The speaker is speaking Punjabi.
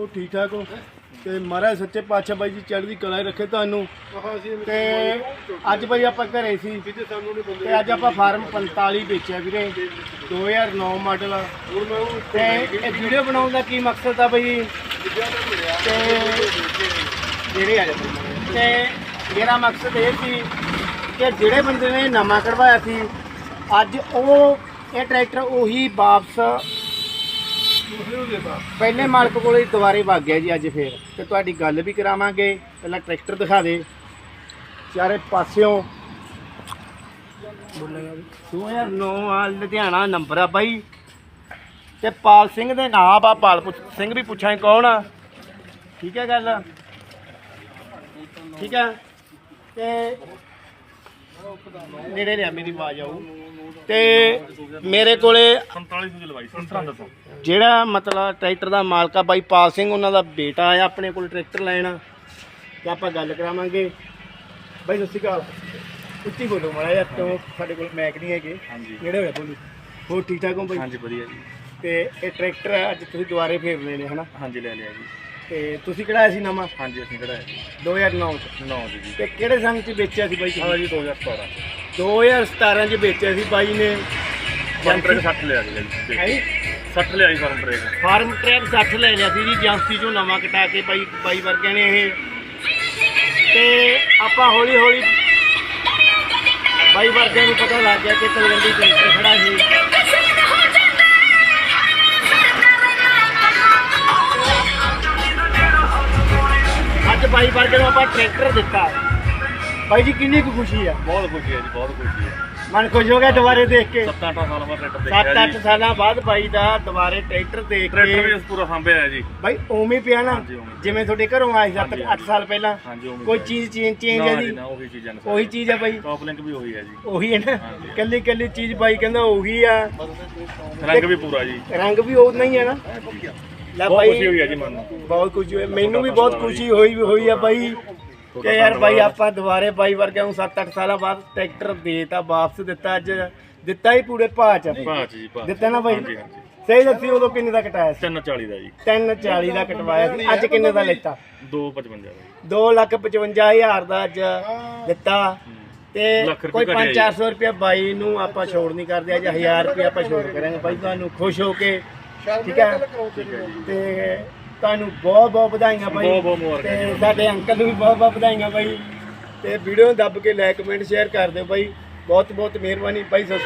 ਉਹ ਠੀਕ ਠਾਕ ਹੋ। ਤੇ ਮਹਾਰਾਜ ਸੱਚੇ ਪਾਤਸ਼ਾਹ ਬਾਈ ਜੀ ਚੜ੍ਹਦੀ ਕਲਾ ਹੀ ਰੱਖੇ ਤੁਹਾਨੂੰ। ਤੇ ਅੱਜ ਬਾਈ ਆਪਾਂ ਘਰੇ ਸੀ। ਤੇ ਅੱਜ ਆਪਾਂ ਫਾਰਮ 45 ਵੇਚਿਆ ਵੀਰੇ। 2009 ਮਾਡਲ। ਤੇ ਇਹ ਵੀਡੀਓ ਬਣਾਉਣ ਦਾ ਕੀ ਮਕਸਦ ਆ ਬਾਈ? ਤੇ ਜਿਹੜੇ ਆ ਤੇ ਮੇਰਾ ਮਕਸਦ ਇਹ ਸੀ ਕਿ ਜਿਹੜੇ ਬੰਦੇ ਨੇ ਨਵਾਂ ਕਢਵਾਇਆ ਸੀ, ਅੱਜ ਉਹ ਇਹ ਟਰੈਕਟਰ ਉਹੀ ਵਾਪਸ ਪਹਿਲੇ ਮਾਲਕ ਕੋਲੇ ਦੁਬਾਰੇ ਵਗ ਗਿਆ ਜੀ ਅੱਜ ਫੇਰ। ਤੇ ਤੁਹਾਡੀ ਗੱਲ ਵੀ ਕਰਾਵਾਂਗੇ। ਪਹਿਲਾਂ ਟਰੈਕਟਰ ਦਿਖਾ ਦੇ। ਚਾਰੇ ਪਾਸਿਓਂ। 2009 ਆ, ਲੁਧਿਆਣਾ ਨੰਬਰ ਆ ਬਾਈ। ਤੇ ਪਾਲ ਸਿੰਘ ਦੇ ਨਾਮ ਆ ਪਾਲ ਸਿੰਘ ਵੀ ਪੁੱਛਾਂ ਕੌਣ ਆ। ਠੀਕ ਹੈ ਗੱਲ? ਠੀਕ ਹੈ? ਤੇ ਨੇੜੇ ਰਿਆ ਮੇਰੀ ਆਵਾਜ਼ ਆਊ। ਤੇ ਮੇਰੇ ਕੋਲੇ 47 ਦੀ ਲਵਾਈ 17 ਦੱਸੋ ਜਿਹੜਾ ਮਤਲਬ ਟਰੈਕਟਰ ਦਾ ਮਾਲਕ ਆ ਬਾਈ ਪਾਲ ਸਿੰਘ ਉਹਨਾਂ ਦਾ ਬੇਟਾ ਆ ਆਪਣੇ ਕੋਲ ਟਰੈਕਟਰ ਲੈਣ। ਤੇ ਆਪਾਂ ਗੱਲ ਕਰਾਵਾਂਗੇ। ਬਾਈ ਸਤਿ ਸ਼੍ਰੀ ਅਕਾਲ। ਉੱਚੀ ਬੋਲੋ ਮਾੜਾ ਜਿਹਾ ਕਿਉਂ ਸਾਡੇ ਕੋਲ ਮੈਕ ਨਹੀਂ ਹੈਗੇ? ਹਾਂਜੀ। ਨੇੜੇ ਹੋਇਆ ਬੋਲੋ? ਹੋਰ ਠੀਕ ਠਾਕ ਹੋ ਬਾਈ? ਹਾਂਜੀ ਵਧੀਆ ਜੀ। ਤੇ ਇਹ ਟਰੈਕਟਰ ਅੱਜ ਤੁਸੀਂ ਦੁਬਾਰੇ ਫੇਰ ਲੈਣੇ ਹਨਾ? ਹਾਂਜੀ ਲੈ ਲਿਆ ਜੀ। ਤੇ ਤੁਸੀਂ ਕਿਹੜਾ ਸੀ ਨਵਾਂ? ਹਾਂਜੀ ਅਸੀਂ ਕਿਹੜਾ ਹੈ 2009 ਚ। 9 ਜੀ ਜੀ। ਤੇ ਕਿਹੜੇ ਸੰਗ ਚ ਵੇਚਿਆ ਸੀ ਬਾਈ ਹਾਂ ਤੁਸੀਂ? ਜੀ 2017 2017 ਚ ਵੇਚਿਆ ਸੀ ਬਾਈ ਨੇ। ਫਾਰਮ ਟਰੈਕ 60 ਲਿਆ ਜੀ ਜੀ ਹੈ 60 ਲਿਆ ਜੀ ਫਾਰਮ ਟਰੈਕ। ਫਾਰਮ ਟਰੈਕ 60 ਲੈ ਲਿਆ ਸੀ ਜੀ ਏਜੰਸੀ ਚੋਂ ਨਵਾਂ ਕਟਾ ਕੇ ਬਾਈ ਬਾਈ ਵਰਗਿਆਂ ਨੇ ਇਹ। ਤੇ ਆਪਾਂ ਹੌਲੀ ਹੌਲੀ ਬਾਈ ਵਰਗਿਆਂ ਨੂੰ ਪਤਾ ਲੱਗ ਗਿਆ ਕਿ ਤਲਵੰਡੀ ਟਰੈਕਟਰ ਖੜਾ ਸੀ। ਅੱਜ ਬਾਈ ਵਰਗਿਆਂ ਨੂੰ ਆਪਾਂ ਟਰੈਕਟਰ ਦਿੱਤਾ। ਬਾਈ ਜੀ ਕਿੰਨੀ ਕੁ ਖੁਸ਼ੀ ਆ। ਬਹੁਤ ਖੁਸ਼ੀ ਹੈ ਜੀ ਬਹੁਤ ਖੁਸ਼ੀ ਹੈ ਮਨ ਖੁਸ਼ ਹੋ ਗਿਆ ਦੁਬਾਰੇ ਦੇਖ ਕੇ? 7-8 ਸਾਲ ਬਾਅਦ ਟਰੈਕਟਰ ਦੇਖਿਆ 7-8 ਜੀ। ਸਾਲਾਂ ਬਾਅਦ ਬਾਈ ਦਾ ਦੁਬਾਰੇ ਟਰੈਕਟਰ ਦੇਖ ਟਰੈਕਟਰ ਵੀ ਕੇ ਪੂਰਾ ਸਾਂਭਿਆ ਹੈ ਜੀ। ਬਾਈ ਉਵੇਂ ਹੀ ਪਿਆ ਨਾ। ਜਿਵੇਂ ਤੁਹਾਡੇ ਘਰੋਂ ਆਏ 7 ਹਾਂਜੀ, 8 ਸਾਲ ਪਹਿਲਾਂ। ਕੋਈ ਚੀਜ਼ ਚੇਂਜ ਚੇਂਜ ਹੈ ਜੀ। ਉਹੀ ਚੀਜ਼ਾਂ ਨੇ ਉਹੀ ਚੀਜ਼ ਹੈ ਬਾਈ ਟੌਪ ਲਿੰਕ ਵੀ ਉਹੀ ਹੈ ਜੀ। ਉਹੀ ਹੈ ਨਾ। ਕੱਲੀ ਕੱਲੀ ਚੀਜ਼ ਬਾਈ ਕਹਿੰਦਾ ਉਹੀ ਆ। ਰੰਗ ਵੀ ਪੂਰਾ ਜੀ। ਰੰਗ ਵੀ ਉਹ ਹੀ ਹੈ ਨਾ। ਲੈ ਬਹੁਤ ਖੁਸ਼ੀ ਹੋਈ ਹੈ ਜੀ ਮਨ ਨੂੰ। ਬਹੁਤ ਖੁਸ਼ੀ ਹੋਈ। ਮੈਨੂੰ ਵੀ ਬਹੁਤ ਖੁਸ਼ੀ ਹੋਈ ਹੋਈ ਆ ਬਾਈ ਕਿ ਯਾਰ ਬਾਈ ਆਪਾਂ ਦੁਬਾਰੇ ਬਾਈ ਵਰਗਿਆਂ ਨੂੰ 7-8 ਸਾਲਾਂ ਬਾਅਦ ਟਰੈਕਟਰ ਦੇਤਾ ਵਾਪਸ ਦਿੱਤਾ ਅੱਜ। ਦਿੱਤਾ ਹੀ ਪੂਰੇ ਭਾਅ ਚ। ਭਾਜ ਜੀ ਭਾਜ ਦਿੱਤਾ ਨਾ ਬਾਈ ਹਾਂਜੀ ਹਾਂਜੀ। ਸਹੀ ਦੱਸੀ ਉਦੋਂ ਕਿੰਨੇ ਦਾ ਕਟਾਇਆ ਸੀ? 340 ਦਾ ਜੀ। 340 ਦਾ ਕਟਵਾਇਆ ਸੀ। ਅੱਜ ਕਿੰਨੇ ਦਾ ਲੈਤਾ? 255 ਦਾ ਜੀ। ਦੋ ਲੱਖ ਪਚਵੰਜਾ ਹਜ਼ਾਰ ਦਾ ਅੱਜ ਦਿੱਤਾ। ਤੇ ਲੱਖ ਰੁਪਏ ਕੋਈ ਘਟਿਆ 5-400 ਰੁਪਇਆ ਬਾਈ ਨੂੰ ਆਪਾਂ ਛੋੜ ਨਹੀਂ ਕਰਦੇ। ਅੱਜ 1000 ਰੁਪਇਆ ਆਪਾਂ ਛੋੜ ਕਰਾਂਗੇ। ਬਾਈ ਤੁਹਾਨੂੰ ਖੁਸ਼ ਹੋ ਕੇ ਠੀਕ ਹੈ। ਤੇ ਤੁਹਾਨੂੰ ਬਹੁਤ ਬਹੁਤ ਵਧਾਈਆਂ ਬਾਈ। ਬਹੁਤ ਬਹੁਤ ਮੁਬਾਰਕਾਂ ਤੇ ਸਾਡੇ ਅੰਕਲ ਨੂੰ ਵੀ ਬਹੁਤ ਬਹੁਤ ਵਧਾਈਆਂ ਬਾਈ। ਤੇ ਵੀਡੀਓ ਨੂੰ ਦੱਬ ਕੇ ਲਾਈਕ ਕਮੈਂਟ ਸ਼ੇਅਰ ਕਰ ਦਿਓ ਬਾਈ। ਬਹੁਤ ਬਹੁਤ ਮਿਹਰਬਾਨੀ ਬਾਈ ਸਤਿ